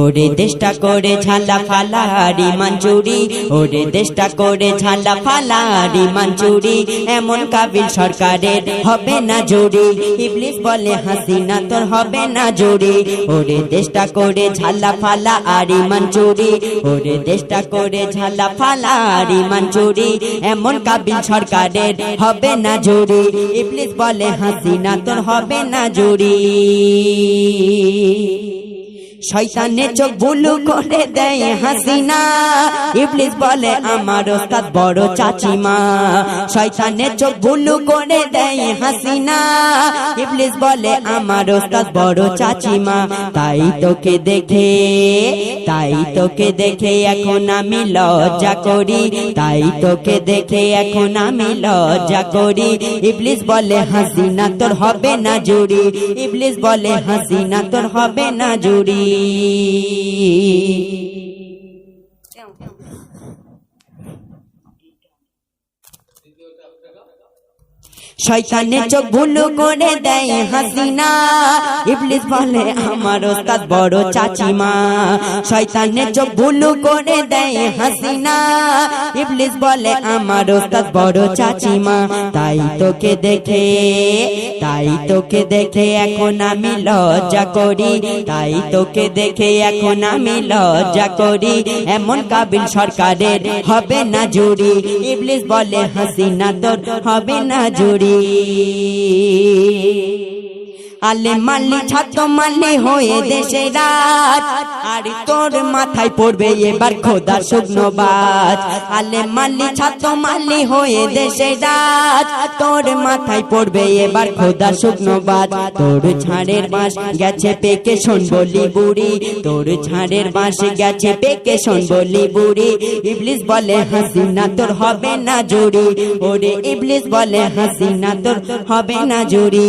ওরে দেশটা করে ঝালা ফালারি মাঞ্চুরি, ওরে দেশটা করে ঝালা ফালারি মাঞ্চুরি, এমন কাবিল সরকারের হবে না জুড়ি। ইবলিস বলে হাসিনা তোর হবে না জুড়ি। ওরে দেশটা করে ঝালা ফালা আরি মাঞ্চুরি, ওরে দেশটা করে ঝালা ফালা আরি মাঞ্চুরি, এমন কাবিল সরকারের হবে না জুড়ি। ইবলিস বলে হাসিনা তোর হবে না জুড়ি। শয়তানে চোখ বুলু করে দেয় হাসিনা। ইবলিস বলে, আমার ওস্তাদ বড় চাচিমা। শয়তানে চোখ বুলু করে দেয় হাসিনা। ইবলিস বলে, আমার ওস্তাদ বড় চাচিমা। তাই তোকে দেখে, তাই তোকে দেখে এখন আমি লজ্জা করি। তাই তোকে দেখে এখন আমি লজ্জা করি। ইবলিস বলে, হাসিনা তোর হবে না জুড়ি। ইবলিস বলে, হাসিনা তোর হবে না জুড়ি। الْعَالَمِينَ শয়তানের চোখ ভুলু করে দেয় হাসিনা। ইবলিস বলে, আমার ওস্তাদ বড় চাচিমা। শয়তানের চোখ ভুলু করে দেয় হাসিনা। ইবলিস বলে, আমার ওস্তাদ বড় চাচিমা। তাই তোকে দেখে, তাই তোকে দেখে এখন আমি লজ্জা করি। তাই তোকে দেখে এখন আমি লজ্জা করি। এমন কাবিল সরকারের হবে না জুড়ি। ইবলিস বলে, হাসিনা তোর হবে না জুড়ি। হাসি আলে মাল্লি ছাত্র মাল্লি হয়ে দেশে রাত। আর তোর মাথায় পড়বে এবার খোদা শুকনো বাজ আলে মাল্লি ছাত্র মাল্লি হয়ে দেশে রাত। তোর মাথায় পড়বে এবার খোদা শুকনো বাজ তোর ছাড়ের বাঁশ গেছে পেকে শোন বলি বুড়ি। তোর ছাড়ের বাঁশ গেছে পেকে শোন বলি বুড়ি। ইবলিস বলে হাসিনা তোর হবে না জুড়ি। ওরে ইবলিস বলে হাসিনা তোর হবে না জুড়ি।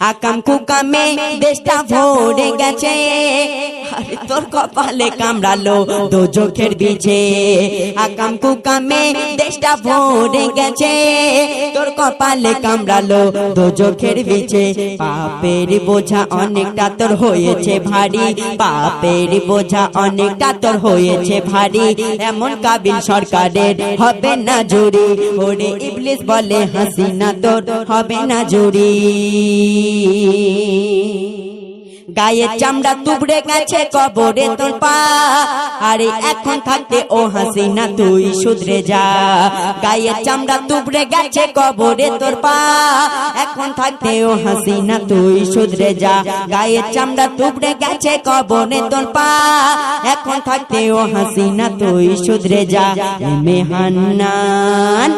আকাম কুকামে দেশটা ভরে গেছে। তোর কপালে কামড়ালো দো চোখের বিছে। আকাম কুকামে দেশটা ভরে গেছে। তোর কপালে কামড়ালো দো চোখের বিছে। পাপের বোঝা অনেকটা তোর হয়েছে ভারী। পাপের বোঝা অনেকটা তোর হয়েছে ভারী। এমন কাবিল সরকারের হবে না জুড়ি। ওরে ইবলিস বলে হাসিনা তোর হবে না জুড়ি। الرحيم গায়ের চামড়া তুবড়ে গেছে, কবরে তোর পা। আরে এখন থাকতে ও হাসিনা তুই শুধরে যা। গায়ের চামড়া তুবড়ে গেছে, কবরে তোর পা। এখন থাকতে ও হাসিনা তুই শুধরে যা। গায়ের চামড়া তুবড়ে গেছে, কবরে তোর পা। এখন থাকতে ও হাসিনা তুই শুধরে যা। এমে হান্নান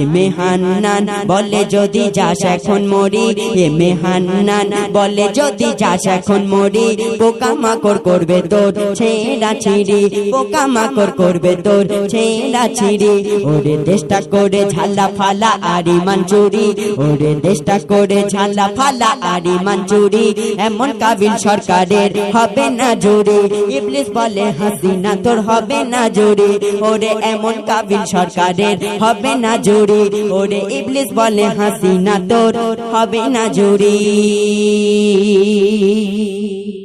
এমে হান্নান বলে যদি যাস এখন মরি। এমে হান্নান বলে যদি যাস এখন মরি পোকা মাকড় করবে তোর, ছেঁড়া ছিড়ি পোকা মাকড় করবে তোর, ছেঁড়া ছিড়ি। ওরে দেশটা করে ঝালা ফালা আরি মাঞ্চুরি ওরে দেশটা করে ঝালা ফালা আরি মাঞ্চুরি এমন কাবিল সরকারের হবে না জুড়ি, ইবলিস বলে হাসিনা তোর হবে না জুড়ি। ওরে এমন কাবিল সরকারের হবে না জুড়ি, ওরে ইবলিস বলে হাসিনা তোর হবে না জুড়ি